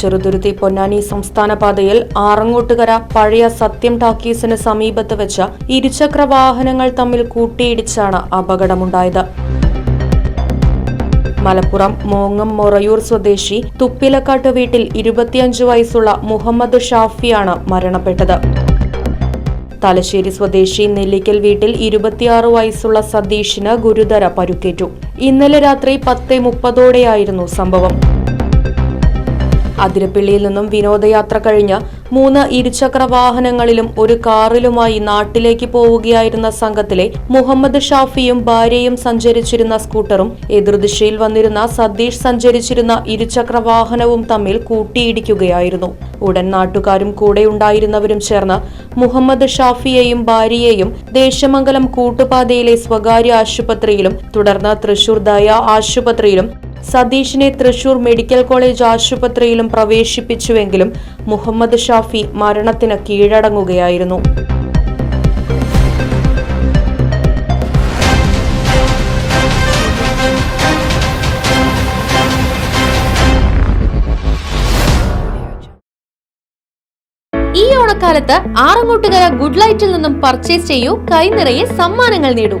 ചെറുതുരുത്തി പൊന്നാനി സംസ്ഥാന പാതയിൽ ആറങ്ങോട്ടുകര പഴയ സത്യം ടാക്കീസിന് സമീപത്ത് വെച്ച ഇരുചക്ര വാഹനങ്ങൾ തമ്മിൽ കൂട്ടിയിടിച്ചാണ് അപകടമുണ്ടായത്. മലപ്പുറം മോങ്ങം മൊറയൂർ സ്വദേശി തുപ്പിലക്കാട്ട് വീട്ടിൽ ഇരുപത്തിയഞ്ച് വയസ്സുള്ള മുഹമ്മദ് ഷാഫിയാണ് മരണപ്പെട്ടത്. തലശ്ശേരി സ്വദേശി നെല്ലിക്കൽ വീട്ടിൽ ഇരുപത്തിയാറ് വയസ്സുള്ള സതീഷിന് ഗുരുതര പരുക്കേറ്റു. ഇന്നലെ രാത്രി പത്ത് മുപ്പതോടെയായിരുന്നു സംഭവം. അതിരപ്പിള്ളിയിൽ നിന്നും വിനോദയാത്ര കഴിഞ്ഞ് മൂന്ന് ഇരുചക്ര വാഹനങ്ങളിലും ഒരു കാറിലുമായി നാട്ടിലേക്ക് പോവുകയായിരുന്ന സംഘത്തിലെ മുഹമ്മദ് ഷാഫിയും ഭാര്യയും സഞ്ചരിച്ചിരുന്ന സ്കൂട്ടറും എതിർദിശയിൽ വന്നിരുന്ന സതീഷ് സഞ്ചരിച്ചിരുന്ന ഇരുചക്ര വാഹനവും തമ്മിൽ കൂട്ടിയിടിക്കുകയായിരുന്നു. ഉടൻ നാട്ടുകാരും കൂടെയുണ്ടായിരുന്നവരും ചേർന്ന് മുഹമ്മദ് ഷാഫിയെയും ഭാര്യയെയും ദേശമംഗലം കൂട്ടുപാതയിലെ സ്വകാര്യ ആശുപത്രിയിലും തുടർന്ന് തൃശൂർ ദയ ആശുപത്രിയിലും സതീഷിനെ തൃശൂർ മെഡിക്കൽ കോളേജ് ആശുപത്രിയിലും പ്രവേശിപ്പിച്ചുവെങ്കിലും മുഹമ്മദ് ഷാഫി മരണത്തിന് കീഴടങ്ങുകയായിരുന്നു. ഈ ഓണക്കാലത്ത് ആറങ്ങോട്ടുകര ഗുഡ് ലൈറ്റിൽ നിന്നും പർച്ചേസ് ചെയ്യൂ കൈനിറയെ സമ്മാനങ്ങൾ നേടൂ.